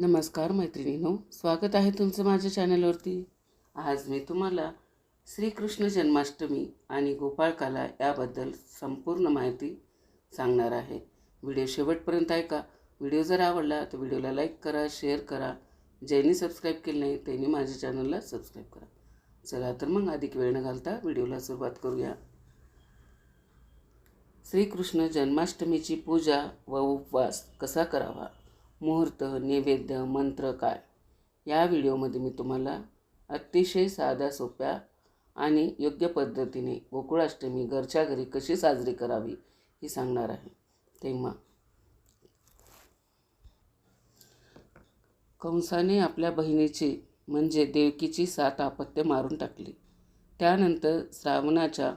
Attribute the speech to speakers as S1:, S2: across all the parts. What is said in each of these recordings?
S1: नमस्कार मैत्रिणीनो स्वागत आहे तुमचं माझ्या चॅनलवरती. आज मी तुम्हाला श्रीकृष्ण जन्माष्टमी आणि गोपाळकाला याबद्दल संपूर्ण माहिती सांगणार आहे. व्हिडिओ शेवटपर्यंत ऐका. व्हिडिओ जर आवडला तर व्हिडिओला लाईक करा शेअर करा. ज्यांनी सबस्क्राईब केलं नाही त्यांनी माझ्या चॅनलला सबस्क्राईब करा. चला तर मग अधिक वेळ न घालता व्हिडिओला सुरुवात करूया. श्रीकृष्ण जन्माष्टमीची पूजा व उपवास कसा करावा? मुहूर्त नैवेद्य मंत्र काय? या व्हिडिओमध्ये मी तुम्हाला अतिशय साध्या सोप्या आणि योग्य पद्धतीने गोकुळाष्टमी घरच्या घरी कशी साजरी करावी हे सांगणार आहे. तेव्हा कंसाने आपल्या बहिणीची म्हणजे देवकीची सात आपत्य मारून टाकली. त्यानंतर श्रावणाच्या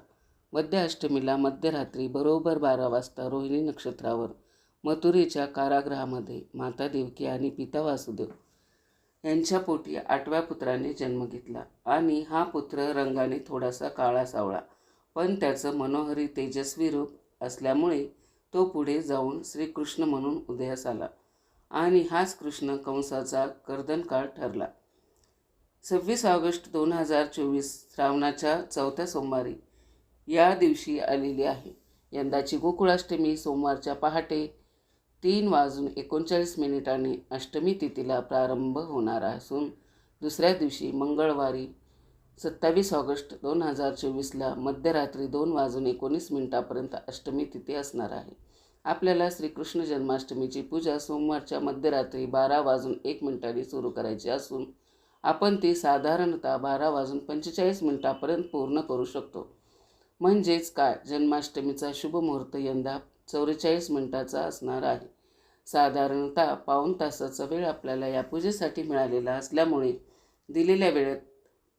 S1: मध्य अष्टमीला मध्यरात्री बरोबर बारा वाजता रोहिणी नक्षत्रावर मथुरेच्या कारागृहामध्ये माता देवकी आणि पिता वासुदेव यांच्या पोटी आठव्या पुत्राने जन्म घेतला आणि हा पुत्र रंगाने थोडासा काळा सावळा पण त्याचं मनोहरी तेजस्वी रूप असल्यामुळे तो पुढे जाऊन श्रीकृष्ण म्हणून उदयास आला आणि हाच कृष्ण कंसाचा कर्दनकाळ ठरला. सव्वीस ऑगस्ट दोन हजार चोवीस श्रावणाच्या चौथ्या सोमवारी या दिवशी आलेली आहे. यंदाची गोकुळाष्टमी सोमवारच्या पहाटे तीन वाजून एकोणचाळीस मिनिटांनी अष्टमी तिथीला प्रारंभ होणार असून दुसऱ्या दिवशी मंगळवारी सत्तावीस ऑगस्ट दोन हजार चोवीसला मध्यरात्री दोन वाजून एकोणीस मिनिटापर्यंत अष्टमी तिथी असणार आहे. आपल्याला श्रीकृष्ण जन्माष्टमीची पूजा सोमवारच्या मध्यरात्री बारा वाजून एक मिनिटांनी सुरू करायची असून आपण ती साधारणतः बारा वाजून पंचेचाळीस मिनिटापर्यंत पूर्ण करू शकतो. म्हणजेच काय? जन्माष्टमीचा शुभ मुहूर्त यंदा चौवेचाळीस मिनिटाचा असणार आहे. साधारणतः पाऊण तासाचा वेळ आपल्याला या पूजेसाठी मिळालेला असल्यामुळे दिलेल्या वेळेत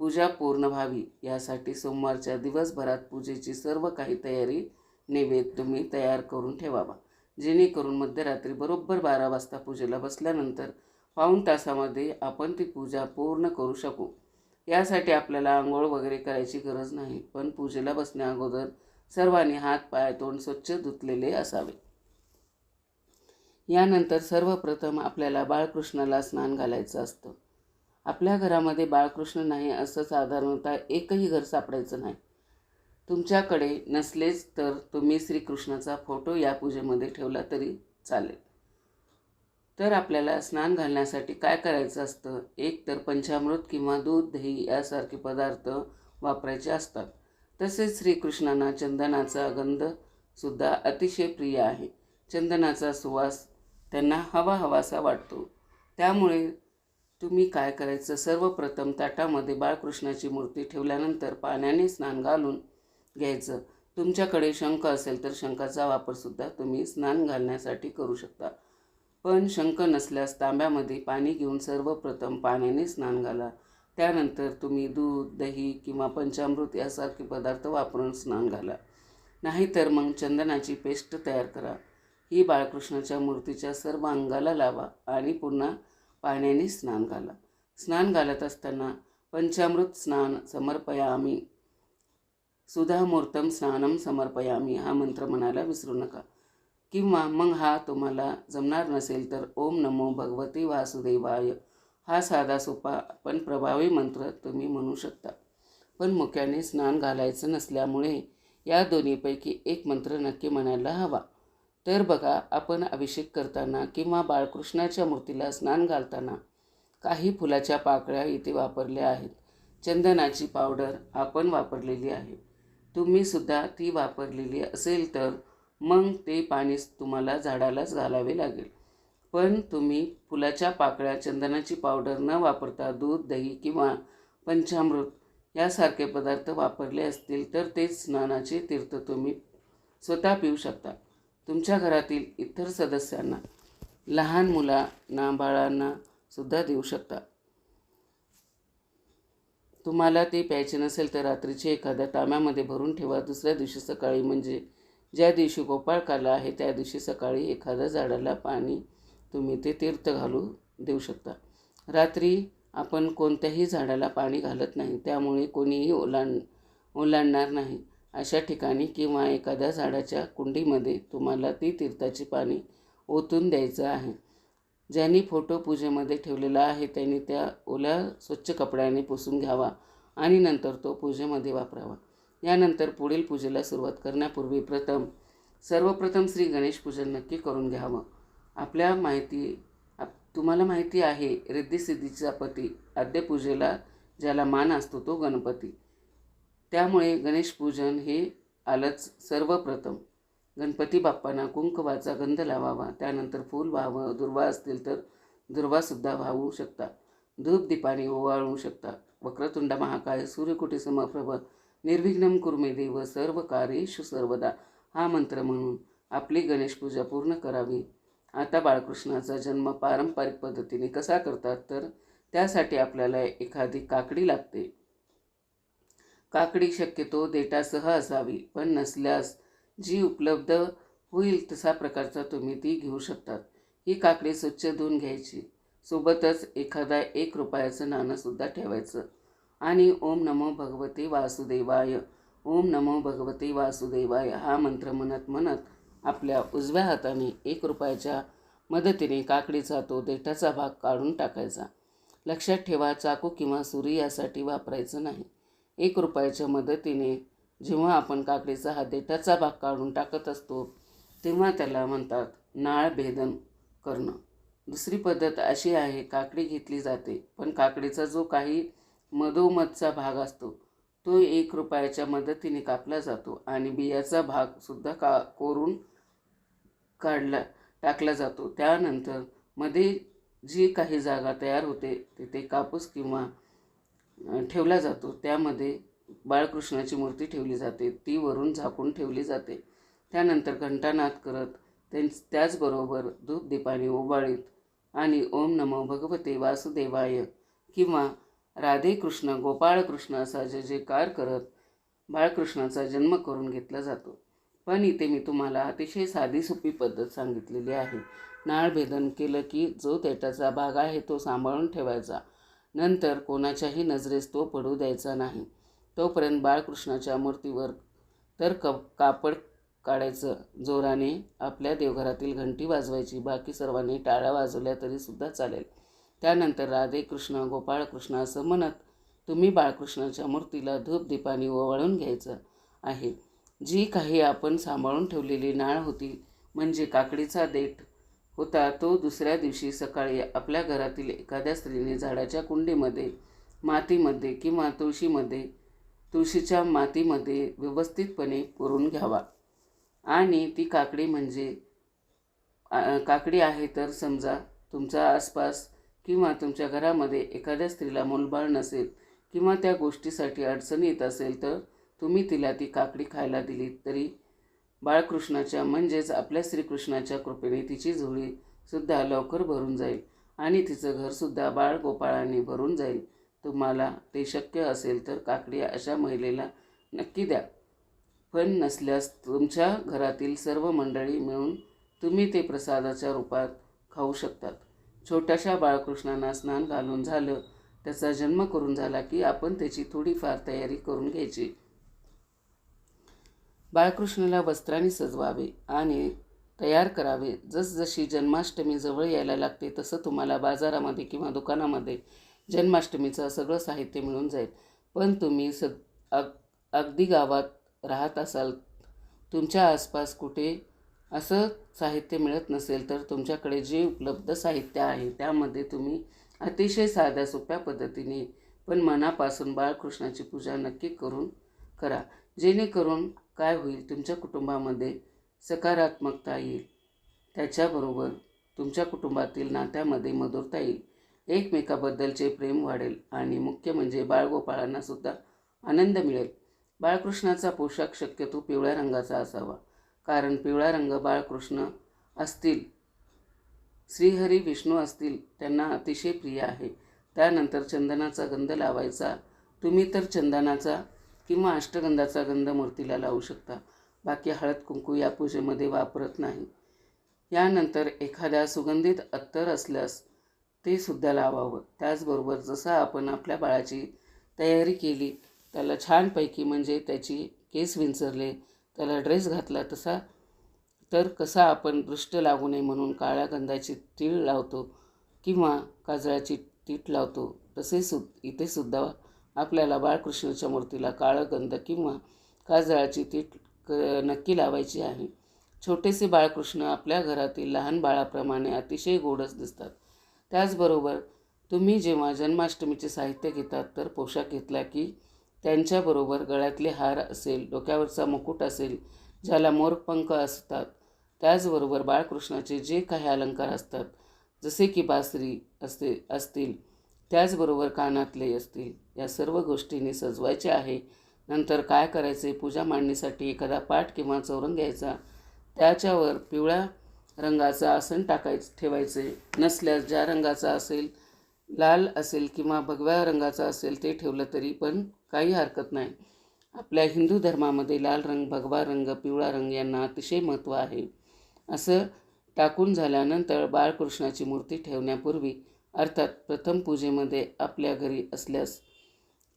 S1: पूजा पूर्ण व्हावी. यासाठी सोमवारच्या दिवसभरात पूजेची सर्व काही तयारी नैवेद्य तुम्ही तयार करून ठेवावा. जेणेकरून मध्यरात्री बरोबर बारा वाजता पूजेला बसल्यानंतर पाऊण तासामध्ये आपण ती पूजा पूर्ण करू शकू. यासाठी आपल्याला आंघोळ वगैरे करायची गरज नाही पण पूजेला बसण्या अगोदर सर्वांनी हात पाय तोंड स्वच्छ धुतलेले असावे. यानंतर सर्वप्रथम आपल्याला बाळकृष्णाला स्नान घालायचं असतं. आपल्या घरामध्ये बाळकृष्ण नाही असं साधारणतः एकही घर सापडायचं नाही. तुमच्याकडे नसलेच तर तुम्ही श्रीकृष्णाचा फोटो या पूजेमध्ये ठेवला तरी चालेल. तर आपल्याला स्नान घालण्यासाठी काय करायचं असतं? एक तर पंचामृत किंवा दूध दही यासारखे पदार्थ वापरायचे असतात. तसेच श्रीकृष्णांना चंदनाचा गंधसुद्धा अतिशय प्रिय आहे. चंदनाचा सुवास त्यांना हवा हवासा वाटतो. त्यामुळे तुम्ही काय करायचं? सर्वप्रथम ताटामध्ये बाळकृष्णाची मूर्ती ठेवल्यानंतर पाण्याने स्नान घालून घ्यायचं. तुमच्याकडे शंख असेल तर शंखाचा वापरसुद्धा तुम्ही स्नान घालण्यासाठी करू शकता. पण शंख नसल्यास तांब्यामध्ये पाणी घेऊन सर्वप्रथम पाण्याने स्नान घाला. त्यानंतर तुम्ही दूध दही किंवा पंचामृत यासारखे पदार्थ वापरून स्नान घाला. नाहीतर मग चंदनाची पेस्ट तयार करा. ही बाळकृष्णाच्या मूर्तीच्या सर्व अंगाला लावा आणि पुन्हा पाण्याने स्नान घाला. स्नान घालत असताना पंचामृत स्नान समर्पयामी. सुधामूर्तम स्नानम समर्पयामी हा मंत्र म्हणायला विसरू नका. किंवा मग हा तुम्हाला जमणार नसेल तर ओम नमो भगवती वासुदेवाय. हा साधा सोपा पण प्रभावी मंत्र तुम्ही म्हणू शकता. पण मुक्याने स्नान घालायचं नसल्यामुळे या दोन्हीपैकी एक मंत्र नक्की म्हणायला हवा. तर बघा आपण अभिषेक करताना किंवा बाळकृष्णाच्या मूर्तीला स्नान घालताना काही फुलाच्या पाकळ्या इथे वापरल्या आहेत. चंदनाची पावडर आपण वापरलेली आहे. तुम्हीसुद्धा ती वापरलेली असेल तर मग ते पाणी तुम्हाला झाडालाच घालावे लागेल. पण तुम्ही फुलाच्या पाकळ्या चंदनाची पावडर न वापरता दूध दही किंवा पंचामृत यासारखे पदार्थ वापरले असतील तर तेच स्नानाचे तीर्थ तुम्ही स्वतः पिऊ शकता. तुमच्या घरातील इतर सदस्यांना लहान मुलांना बाळांना सुद्धा देऊ शकता. तुम्हाला ते प्यायचे नसेल तर रात्रीचे एखाद्या तांब्यामध्ये भरून ठेवा. दुसऱ्या दिवशी सकाळी म्हणजे ज्या दिवशी गोपाळकाला आहे त्या दिवशी सकाळी एखाद्या झाडाला पाणी तुम्ही ते तीर्थ घालू देऊ शकता. रात्री आपण कोणत्याही झाडाला पाणी घालत नाही त्यामुळे कोणीही ओलांड ओलांडणार नाही. अशा ठिकाणी किंवा एखाद्या झाडाच्या कुंडीमध्ये तुम्हाला ती तीर्थाची पाणी ओतून द्यायचं आहे. ज्यांनी फोटो पूजेमध्ये ठेवलेला आहे त्यांनी त्या ओल्या स्वच्छ कपड्याने पुसून घ्यावा आणि नंतर तो पूजेमध्ये वापरावा. यानंतर पुढील पूजेला सुरुवात करण्यापूर्वी प्रथम सर्वप्रथम श्री गणेश पूजन नक्की करून घ्यावं. आपल्या माहिती आप तुम्हाला माहिती आहे रिद्धिसिद्धीचा पती आद्यपूजेला ज्याला मान असतो तो गणपती. त्यामुळे गणेश पूजन हे आलंच सर्वप्रथम. गणपती बाप्पांना कुंकवाचा गंध लावावा त्यानंतर फूल व्हावं दुर्वा असतील तर दुर्वासुद्धा वाहू शकता. धूप दीपाने ओवाळू शकता. वक्रतुंड महाकाय सूर्यकुटी समप्रभ निर्विघ्नम कुर्मे देव सर्व कार्येषु सर्वदा. हा मंत्र म्हणून आपली गणेश पूजा पूर्ण करावी. आता बाळकृष्णाचा जन्म पारंपरिक पद्धतीने कसा करतात तर त्यासाठी आपल्याला एखादी काकडी लागते. काकडी शक्यतो देटासह असावी पण नसल्यास जी उपलब्ध होईल तसा प्रकारचा तुम्ही ती घेऊ शकतात. ही काकडी स्वच्छ धुवून घ्यायची. सोबतच एखादा एक रुपयाचं नाणंसुद्धा ठेवायचं. आणि ओम नमो भगवते वासुदेवाय ओम नमो भगवते वासुदेवाय हा मंत्र म्हणत म्हणत आपल्या उजव्या हाताने एक रुपयाच्या मदतीने काकडीचा तो देठाचा भाग काढून टाकायचा. लक्षात ठेवा चाकू किंवा सुरी यासाठी वापरायचं नाही. एक रुपयाच्या मदतीने जेव्हा आपण काकडीचा हा देठाचा भाग काढून टाकत असतो तेव्हा त्याला म्हणतात नाळ भेदन करणं. दुसरी पद्धत अशी आहे काकडी घेतली जाते पण काकडीचा जो काही मधोमधचा भाग असतो तो एक रुपयाच्या मदतीने कापला जातो आणि बियाचा भागसुद्धा का कोरून काढला टाकला जातो. त्यानंतरमध्ये जी काही जागा तयार होते तिथे कापूस किंवा ठेवला जातो. त्यामध्ये बाळकृष्णाची मूर्ती ठेवली जाते. ती वरून झाकून ठेवली जाते. त्यानंतर घंटानाद करत त्यां त्याचबरोबर धूप दीपाने ओवाळीत आणि ओम नमो भगवते वासुदेवाय किंवा राधे कृष्ण गोपाळकृष्ण असा जे जयकार करत बाळकृष्णाचा जन्म करून घेतला जातो. पण इथे मी तुम्हाला अतिशय साधी सोपी पद्धत सांगितलेली आहे. नाळ भेदन केलं की जो देठाचा भाग आहे तो सांभाळून ठेवायचा. नंतर कोणाच्याही नजरेस तो पडू द्यायचा नाही. तोपर्यंत बाळकृष्णाच्या मूर्तीवर तर क कापड काढायचं. जोराने आपल्या देवघरातील घंटी वाजवायची. बाकी सर्वांनी टाळ्या वाजवल्या तरीसुद्धा चालेल. त्यानंतर राधे कृष्ण गोपाळकृष्ण असं म्हणत तुम्ही बाळकृष्णाच्या मूर्तीला धूप दीपाने ओवाळून घ्यायचं आहे. जी काही आपण सांभाळून ठेवलेली नाळ होती म्हणजे काकडीचा देठ होता तो दुसऱ्या दिवशी सकाळी आपल्या घरातील एखाद्या स्त्रीने झाडाच्या कुंडीमध्ये मातीमध्ये किंवा तुळशीमध्ये तुळशीच्या मातीमध्ये व्यवस्थितपणे पुरून घ्यावा. आणि ती काकडी म्हणजे काकडी आहे तर समजा तुमचा आसपास किंवा तुमच्या घरामध्ये एखाद्या स्त्रीला मूलबाळ नसेल किंवा त्या गोष्टीसाठी अडचण येत असेल तर तुम्ही तिला ती काकडी खायला दिली तरी बाळकृष्णाच्या म्हणजेच आपल्या श्रीकृष्णाच्या कृपेने तिची झोळीसुद्धा लवकर भरून जाईल आणि तिचं घरसुद्धा बाळगोपाळाने भरून जाईल. तुम्हाला ते शक्य असेल तर काकडी अशा महिलेला नक्की द्या. पण नसल्यास तुमच्या घरातील सर्व मंडळी मिळून तुम्ही ते प्रसादाच्या रूपात खाऊ शकतात. छोट्याशा बाळकृष्णांना स्नान घालून झालं त्याचा जन्म करून झाला की आपण त्याची थोडीफार तयारी करून घ्यायची. बाळकृष्णाला वस्त्राने सजवावे आणि तयार करावे. जसजशी जन्माष्टमी जवळ यायला लागते तसं तुम्हाला बाजारामध्ये किंवा दुकानामध्ये जन्माष्टमीचं सगळं साहित्य मिळून जाईल. पण तुम्ही स अग अगदी गावात राहत असाल तुमच्या आसपास कुठे असं साहित्य मिळत नसेल तर तुमच्याकडे जे उपलब्ध साहित्य आहे त्यामध्ये तुम्ही अतिशय साध्या सोप्या पद्धतीने पण मनापासून बाळकृष्णाची पूजा नक्की करून करा. जेणेकरून काय होईल? तुमच्या कुटुंबामध्ये सकारात्मकता येईल. त्याच्याबरोबर तुमच्या कुटुंबातील नात्यामध्ये मधुरता येईल. एकमेकाबद्दलचे प्रेम वाढेल आणि मुख्य म्हणजे बाळगोपाळांनासुद्धा आनंद मिळेल. बाळकृष्णाचा पोशाख शक्यतो पिवळ्या रंगाचा असावा. कारण पिवळा रंग बाळकृष्ण असतील श्रीहरी विष्णू असतील त्यांना अतिशय प्रिय आहे. त्यानंतर चंदनाचा गंध लावायचा. तुम्ही तर चंदनाचा किंवा अष्टगंधाचा गंध मूर्तीला लावू शकता. बाकी हळद कुंकू या पूजेमध्ये वापरत नाही. यानंतर एखाद्या सुगंधित अत्तर असल्यास ते सुद्धा लावावं. त्याचबरोबर जसं आपण आपल्या बाळाची तयारी केली त्याला छानपैकी म्हणजे त्याची केस विंचरले त्याला ड्रेस घातला तसा तर कसा आपण दृष्ट लागू नये म्हणून काळ्या गंधाची तीळ लावतो किंवा काजळाची तीट लावतो तसे सु इथे सुद्धा आपल्याला बाळकृष्णाच्या मूर्तीला काळं गंध किंवा काजळाची तीट क नक्की लावायची आहे. छोटेसे बाळकृष्ण आपल्या घरातील लहान बाळाप्रमाणे अतिशय गोडच दिसतात. त्याचबरोबर तुम्ही जेव्हा जन्माष्टमीचे साहित्य घेतात तर पोशाख घेतला की त्यांच्याबरोबर गळ्यातले हार असेल डोक्यावरचा मुकुट असेल ज्याला मोरपंख असतात त्याचबरोबर बाळकृष्णाचे जे काही अलंकार असतात जसे की बासरी असते असतील त्याचबरोबर कानातले असतील. या सर्व गोष्टींनी सजवायचे आहे. नंतर काय करायचे? पूजा मांडणीसाठी एखादा पाठ किंवा चौरंग घ्यायचा. त्याच्यावर पिवळ्या रंगाचं आसन टाकायचं ठेवायचे. नसल्यास ज्या रंगाचा असेल लाल असेल किंवा भगव्या रंगाचा असेल ते ठेवलं तरी पण काही हरकत नाही. आपल्या हिंदू धर्मामध्ये लाल रंग भगवा रंग पिवळा रंग यांना अतिशय महत्त्व आहे. असं टाकून झाल्यानंतर बाळकृष्णाची मूर्ती ठेवण्यापूर्वी अर्थात प्रथम पूजेमध्ये आपल्या घरी असल्यास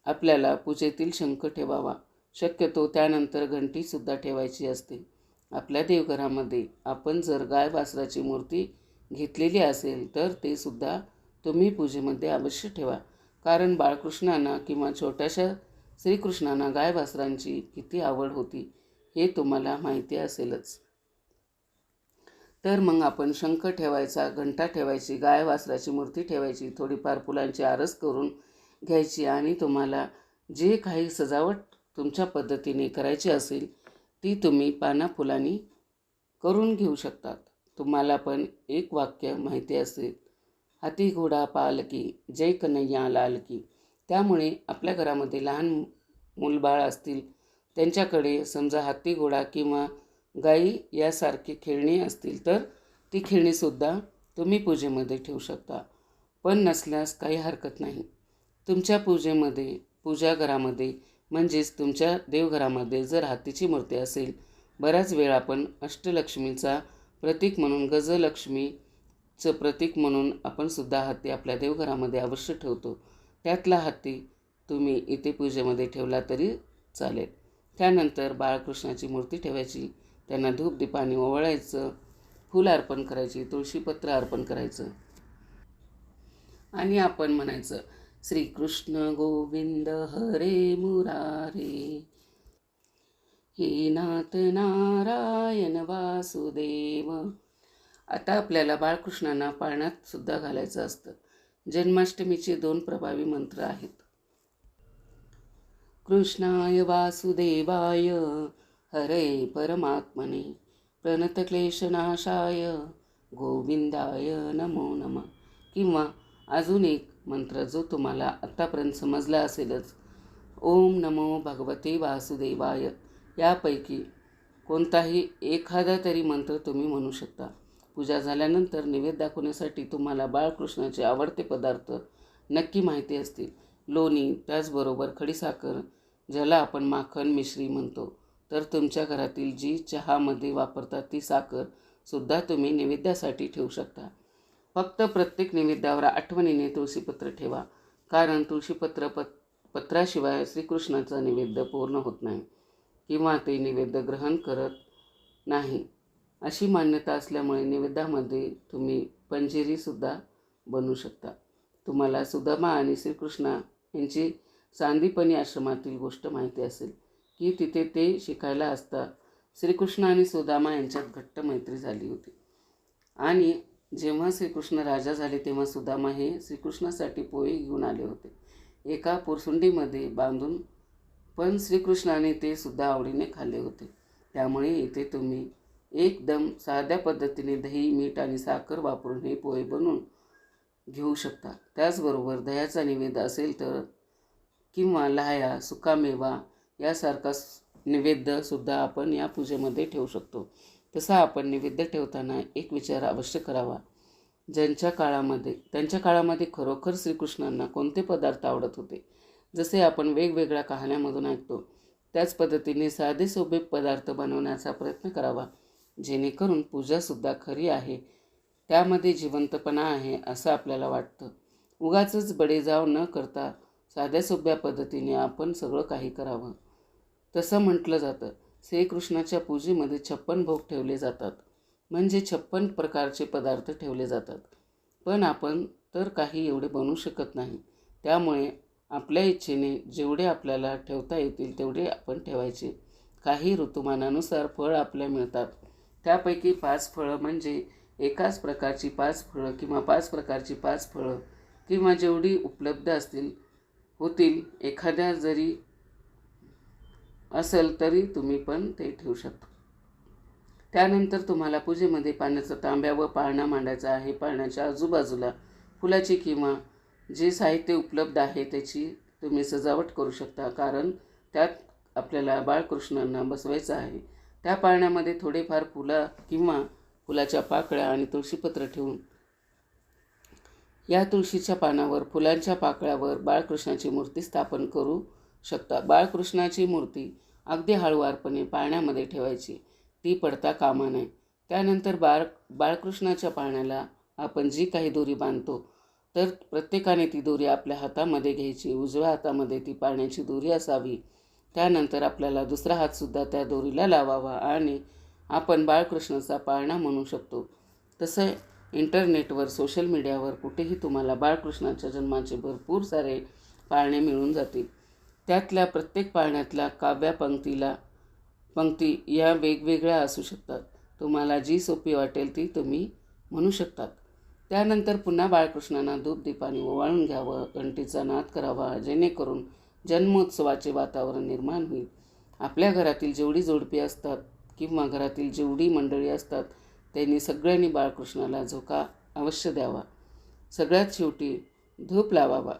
S1: आपल्याला पूजेतील शंख ठेवावा. शक्यतो त्यानंतर घंटीसुद्धा ठेवायची असते. आपल्या देवघरामध्ये आपण जर गाय वासराची मूर्ती घेतलेली असेल तर ते सुद्धा तुम्ही पूजेमध्ये अवश्य ठेवा. कारण बाळकृष्णांना किंवा छोट्याशा श्रीकृष्णांना गाय वासरांची किती आवड होती हे तुम्हाला माहिती असेलच. तर मग आपण शंख ठेवायचा घंटा ठेवायची गाय वासराची मूर्ती ठेवायची थोडीफार फुलांची आरस करून घ्यायची आणि तुम्हाला जे काही सजावट तुमच्या पद्धतीने करायची असेल ती तुम्ही पानाफुलानी करून घेऊ शकतात. तुम्हाला पण एक वाक्य माहिती असेल हाती घोडा पालकी जय कन्हैया लालकी त्यामुळे आपल्या घरामध्ये लहान मूलबाळ असतील त्यांच्याकडे समजा हाती घोडा किंवा गाई यासारखी खेळणी असतील तर ती खेळणीसुद्धा तुम्ही पूजेमध्ये ठेवू शकता. पण नसल्यास काही हरकत नाही. तुमच्या पूजेमध्ये पूजा घरामध्ये म्हणजेच तुमच्या देवघरामध्ये जर हातीची मूर्ती असेल बऱ्याच वेळा आपण अष्टलक्ष्मीचा प्रतीक म्हणून गजलक्ष्मीचं प्रतीक म्हणून आपण सुद्धा हत्ती आपल्या देवघरामध्ये अवश्य ठेवतो. त्यातला हत्ती तुम्ही इथे पूजेमध्ये ठेवला तरी चालेल. त्यानंतर बाळकृष्णाची मूर्ती ठेवायची त्यांना धूप दीपाने ओवळायचं फूल अर्पण करायची तुळशीपत्र अर्पण करायचं. आणि आपण म्हणायचं श्रीकृष्ण गोविंद हरे मुरारे। हे नाथ नारायण वासुदेव। आता आपल्याला बाळकृष्णांना पाळण्यात सुद्धा घालायचं असतं. जन्माष्टमीचे दोन प्रभावी मंत्र आहेत. कृष्णाय वासुदेवाय हरे परमात्मने। प्रणतक्लेशनाशाय गोविंदाय नमो नम। किंवा अजून एक मंत्र जो तुम्हाला आत्तापर्यंत समजला असेलच. ओम नमो भगवते वासुदेवाय. यापैकी कोणताही एखादा तरी मंत्र तुम्ही म्हणू शकता. पूजा झाल्यानंतर निवेद दाखवण्यासाठी तुम्हाला बाळकृष्णाचे आवडते पदार्थ नक्की माहिती असतील. लोणी त्याचबरोबर खडीसाखर ज्याला आपण माखन मिश्री म्हणतो. तर तुमच्या घरातील जी चहामध्ये वापरतात ती साखर सुद्धा तुम्ही नैवेद्यासाठी ठेवू शकता. फक्त प्रत्येक निमित्तावर आठवणीने तुळशीपत्र ठेवा. कारण तुळशीपत्र पत पत्राशिवाय श्रीकृष्णाचा निवेद्य पूर्ण होत नाही किंवा ते निवेद्य ग्रहण करत नाही. अशी मान्यता असल्यामुळे निवेदामध्ये तुम्ही पंजेरीसुद्धा बनवू शकता. तुम्हाला सुदामा आणि श्रीकृष्णा यांची सांदीपनी आश्रमातील गोष्ट माहिती असेल की तिथे ते शिकायला असता श्रीकृष्ण आणि सुदामा यांच्यात घट्ट मैत्री झाली होती. आणि जेव्हा श्रीकृष्ण राजा झाले तेव्हा सुदामा हे श्रीकृष्णासाठी पोहे घेऊन आले होते. एका पोरसुंडीमध्ये बांधून पण श्रीकृष्णाने ते सुद्धा आवडीने खाल्ले होते. त्यामुळे इथे तुम्ही एकदम साध्या पद्धतीने दही मीठ आणि साखर वापरून हे पोहे बनवून घेऊ शकता. त्याचबरोबर दह्याचा निवेद असेल तर किंवा लहाया सुकामेवा यासारखा निवेद्यसुद्धा आपण या पूजेमध्ये ठेवू शकतो. तसा आपण निविद्य ठेवताना एक विचार अवश्य करावा. ज्यांच्या काळामध्ये त्यांच्या काळामध्ये खरोखर श्रीकृष्णांना कोणते पदार्थ आवडत होते? जसे आपण वेगवेगळ्या कहाण्यामधून ऐकतो त्याच पद्धतीने साधे सोबे पदार्थ बनवण्याचा प्रयत्न करावा जेणेकरून पूजासुद्धा खरी आहे. त्यामध्ये जिवंतपणा आहे असं आपल्याला वाटतं. उगाचच बडेजाव न करता साध्या सोप्या पद्धतीने आपण सगळं काही करावं. तसं म्हटलं जातं. श्रीकृष्णाच्या पूजेमध्ये छप्पन भोग ठेवले जातात. म्हणजे छप्पन प्रकारचे पदार्थ ठेवले जातात. पण आपण तर काही एवढे बनवू शकत नाही. त्यामुळे आपल्या इच्छेने जेवढे आपल्याला ठेवता येतील तेवढे आपण ठेवायचे. काही ऋतुमानानुसार फळ आपल्या मिळतात. त्यापैकी पाच फळं म्हणजे एकाच प्रकारची पाच फळं किंवा पाच प्रकारची पाच फळं किंवा जेवढी उपलब्ध असतील होतील एखाद्या जरी असेल तरी तुम्ही पण ते ठेवू शकता. त्यानंतर तुम्हाला पूजेमध्ये पाण्याचा तांब्या व पाळणा मांडायचा आहे. पाळण्याच्या आजूबाजूला फुलाची किंवा जे साहित्य उपलब्ध आहे त्याची तुम्ही सजावट करू शकता. कारण त्यात आपल्याला बाळकृष्णांना बसवायचं आहे. त्या पाळण्यामध्ये थोडेफार फुलं किंवा फुलाच्या पाकळ्या आणि तुळशीपत्र ठेवून या तुळशीच्या पानावर फुलांच्या पाकळ्यावर बाळकृष्णाची मूर्ती स्थापन करू शकता बाळकृष्णाची मूर्ती अगदी हळुवारपणे पाळण्यामध्ये ठेवायची. ती पडता कामा नये. त्यानंतर बाळ बाळकृष्णाच्या पाळण्याला आपण जी काही दोरी बांधतो तर प्रत्येकाने ती दोरी आपल्या हातामध्ये घ्यायची. उजव्या हातामध्ये ती पाळण्याची दोरी असावी. त्यानंतर आपल्याला दुसरा हातसुद्धा त्या दोरीला लावावा आणि आपण बाळकृष्णाचा पाळणा म्हणू शकतो. तसं इंटरनेटवर सोशल मीडियावर कुठेही तुम्हाला बाळकृष्णाच्या जन्माचे भरपूर सारे पाळणे मिळून जातील. त्यातल्या प्रत्येक पाळण्यातल्या काव्या पंक्तीला पंक्ती या वेगवेगळ्या असू शकतात. तुम्हाला जी सोपी वाटेल ती तुम्ही म्हणू शकतात. त्यानंतर पुन्हा बाळकृष्णांना धूप दीपाने ओवाळून घ्यावं घंटीचा नाद करावा जेणेकरून जन्मोत्सवाचे वातावरण निर्माण होईल. आपल्या घरातील जेवढी जोडपी असतात किंवा घरातील जेवढी मंडळी असतात त्यांनी सगळ्यांनी बाळकृष्णाला झोका अवश्य द्यावा. सगळ्यात शेवटी धूप लावावा.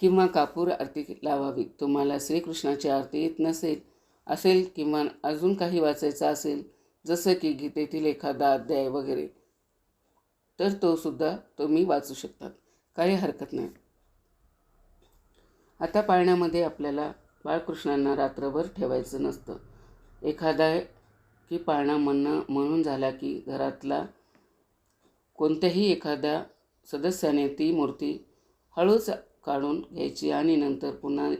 S1: किंवा कापूर आरती लावावी. तुम्हाला श्रीकृष्णाची आरती येत नसेल असेल किंवा अजून काही वाचायचं असेल जसं की गीतेतील एखादा अध्याय वगैरे तर तो सुद्धा तुम्ही वाचू शकतात. काही हरकत नाही. आता पाळण्यामध्ये आपल्याला बाळकृष्णांना रात्रभर ठेवायचं नसतं. एखादा की पाळणा म्हणणं म्हणून झाला की घरातला कोणत्याही एखाद्या सदस्याने ती मूर्ती हळूच काढून घ्यायची आणि नंतर पुन्हा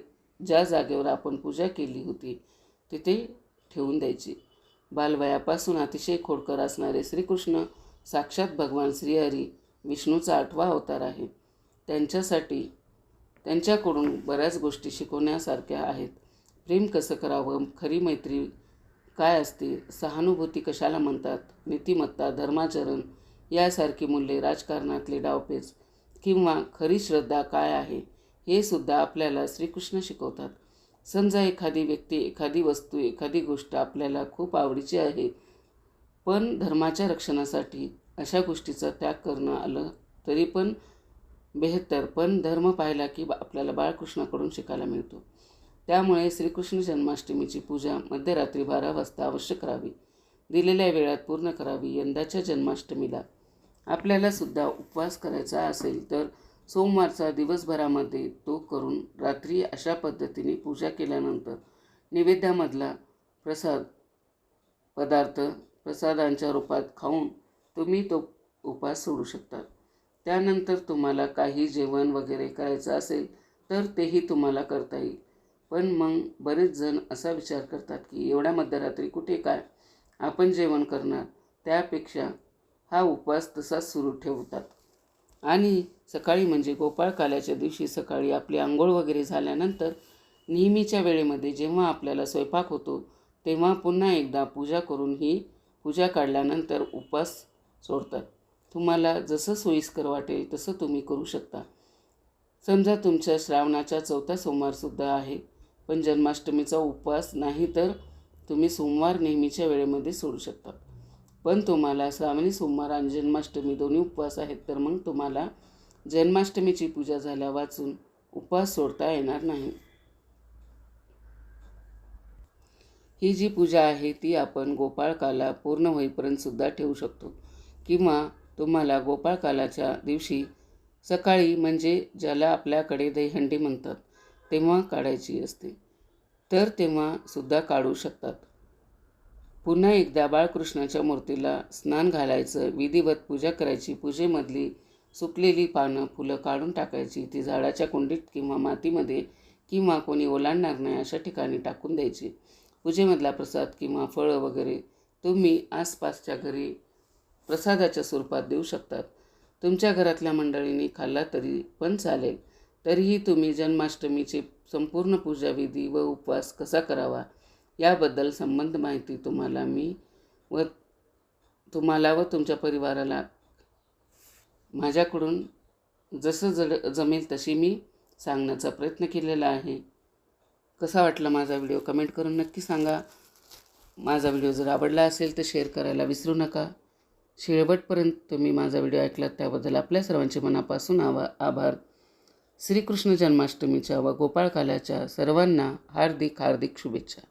S1: ज्या जागेवर आपण पूजा केली होती तिथे ठेवून द्यायची. बालवयापासून अतिशय खोडकर असणारे श्रीकृष्ण साक्षात भगवान श्रीहरी विष्णूचा आठवा अवतार आहे. त्यांच्यासाठी त्यांच्याकडून बऱ्याच गोष्टी शिकवण्यासारख्या आहेत. प्रेम कसं करावं? खरी मैत्री काय असते? सहानुभूती कशाला म्हणतात? नीतिमत्ता धर्माचरण यासारखी मूल्ये राजकारणातले डावपेच किंवा खरी श्रद्धा काय आहे हे सुद्धा आपल्याला श्रीकृष्ण शिकवतात. समजा एखादी व्यक्ती एखादी वस्तू एखादी गोष्ट आपल्याला खूप आवडीची आहे पण धर्माच्या रक्षणासाठी अशा गोष्टीचा त्याग करणं आलं तरी पण बेहत्तर पण धर्म पाहिला की आपल्याला बाळकृष्णाकडून शिकायला मिळतो. त्यामुळे श्रीकृष्ण जन्माष्टमीची पूजा मध्यरात्री बारा वाजता अवश्य करावी. दिलेल्या वेळात पूर्ण करावी. यंदाच्या जन्माष्टमीला आपल्याला सुद्धा उपवास करायचा असेल तर सोमवारचा दिवसभरामध्ये तो करून रात्री अशा पद्धतीने पूजा केल्यानंतर नैवेद्यामधला प्रसाद पदार्थ प्रसादांच्या रूपात खाऊन तुम्ही तो उपास सोडू शकता. त्यानंतर तुम्हाला काही जेवण वगैरे करायचं असेल तर तेही तुम्हाला करता येईल. पण मग बरेच जण असा विचार करतात की एवढ्या मध्यरात्री कुठे काय? आपण जेवण करणार त्यापेक्षा हा उपवास तसाच सुरू ठेवतात. आणि सकाळी म्हणजे गोपाळकाल्याच्या दिवशी सकाळी आपली आंघोळ वगैरे झाल्यानंतर नेहमीच्या वेळेमध्ये जेव्हा आपल्याला स्वयंपाक होतो तेव्हा पुन्हा एकदा पूजा करून ही पूजा काढल्यानंतर उपवास सोडतात. तुम्हाला जसं सोयीस्कर वाटेल तसं तुम्ही करू शकता. समजा तुमच्या श्रावणाच्या चौथा सोमवारसुद्धा आहे पण जन्माष्टमीचा उपवास नाही तर तुम्ही सोमवार नेहमीच्या वेळेमध्ये सोडू शकता. पण तुम्हाला श्रावणी सोमवार आणि जन्माष्टमी दोन्ही उपवास आहेत तर मग तुम्हाला जन्माष्टमीची पूजा झाल्या वाचून उपवास सोडता येणार नाही. ही जी पूजा आहे ती आपण गोपाळकाला पूर्ण होईपर्यंत सुद्धा ठेवू शकतो. किंवा तुम्हाला गोपाळकालाच्या दिवशी सकाळी म्हणजे ज्याला आपल्याकडे दहीहंडी म्हणतात तेव्हा काढायची असते. तर तेव्हा सुद्धा काढू शकतात. पुन्हा एकदा बाळकृष्णाच्या मूर्तीला स्नान घालायचं विधिवत पूजा करायची पूजेमधली सुकलेली पानं फुलं काढून टाकायची ती झाडाच्या कुंडीत किंवा मातीमध्ये किंवा कोणी ओलांडणार नाही अशा ठिकाणी टाकून द्यायची. पूजेमधला प्रसाद किंवा फळं वगैरे तुम्ही आसपासच्या घरी प्रसादाच्या स्वरूपात देऊ शकतात. तुमच्या घरातल्या मंडळींनी खाल्ला तरी पण चालेल. तरीही तुम्ही जन्माष्टमीची संपूर्ण पूजाविधी व उपवास कसा करावा याबद्दल संबंध माहिती तुम्हाला मी व तुम्हाला व तुमच्या परिवाराला माझ्याकडून जसं जड जमेल तशी मी सांगण्याचा प्रयत्न केलेला आहे. कसा वाटला माझा व्हिडिओ कमेंट करून नक्की सांगा. माझा व्हिडिओ जर आवडला असेल तर शेअर करायला विसरू नका. शेवटपर्यंत तुम्ही माझा व्हिडिओ ऐकलात त्याबद्दल आपल्या सर्वांचे मनापासून आवा आभार. श्रीकृष्ण जन्माष्टमीच्या व गोपाळकाल्याच्या सर्वांना हार्दिक हार्दिक शुभेच्छा.